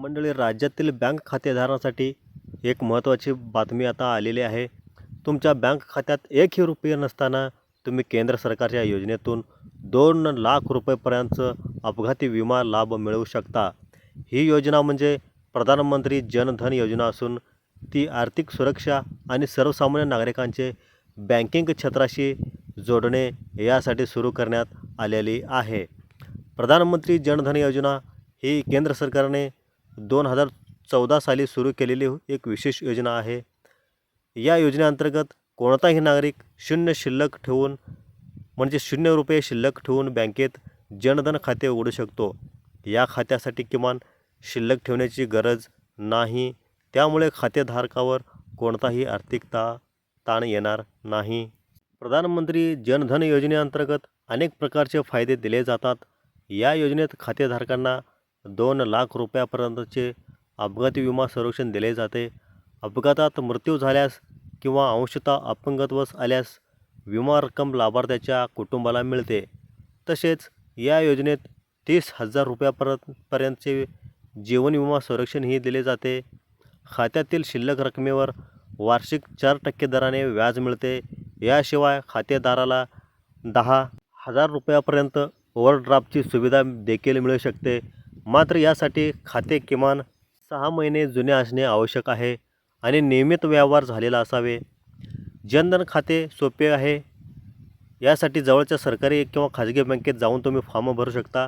मंडळी राज्यातील बँक खातेदारांसाठी एक महत्त्वाची बातमी आता आलेली आहे. तुमच्या बँक खात्यात एकही रुपये नसताना तुम्ही केंद्र सरकारच्या योजनेतून दोन लाख रुपयेपर्यंतचं अपघाती विमा लाभ मिळवू शकता. ही योजना म्हणजे प्रधानमंत्री जनधन योजना असून ती आर्थिक सुरक्षा आणि सर्वसामान्य नागरिकांचे बँकिंग क्षेत्राशी जोडणे यासाठी सुरू करण्यात आलेली आहे. प्रधानमंत्री जनधन योजना ही केंद्र सरकारने दोन हजार चौदा साली सुरू केलेली एक विशेष योजना आहे. या योजनेअंतर्गत कोणताही नागरिक शून्य शिल्लक ठेवून म्हणजे शून्य रुपये शिल्लक ठेवून बँकेत जनधन खाते उघडू शकतो. या खात्यासाठी किमान शिल्लक ठेवण्याची गरज नाही. त्यामुळे खातेधारकावर कोणताही आर्थिक ता ताण येणार नाही. प्रधानमंत्री जनधन योजनेअंतर्गत अनेक प्रकारचे फायदे दिले जातात. या योजनेत खातेधारकांना दोन लाख रुपयापर्यंतचे अपघाती विमा संरक्षण दिले जाते. अपघातात मृत्यू झाल्यास किंवा अंशतः अपंगत्व आल्यास विमा रक्कम लाभार्थ्याच्या कुटुंबाला मिळते. तसेच या योजनेत तीस हजार रुपयापर्यंत पर्यंतचे जीवन विमा संरक्षणही दिले जाते. खात्यातील शिल्लक रकमेवर वार्षिक चार टक्के दराने व्याज मिळते. याशिवाय खातेदाराला दहा हजार रुपयापर्यंत ओव्हरड्राफ्टची सुविधा देखील मिळू शकते. मात्र यासाठी खाते किमान सहा महिने जुने असणे आवश्यक आहे आणि नियमित व्यवहार झालेला असावे. जनधन खाते सोपे आहे. यासाठी जवळच्या सरकारी किंवा खाजगी बँकेत जाऊन तुम्ही फॉर्म भरू शकता.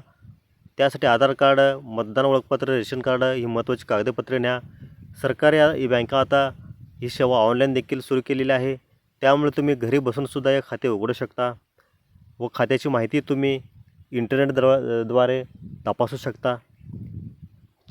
त्यासाठी आधार कार्ड मतदान ओळखपत्र रेशन कार्ड ही महत्त्वाची कागदपत्रे न्या. सरकारी बँका आता ही सेवा ऑनलाईन देखील सुरू केलेली आहे. त्यामुळे तुम्ही घरी बसूनसुद्धा हे खाते उघडू शकता व खात्याची माहिती तुम्ही इंटरनेट द्वा द्वारे तपासू शकता.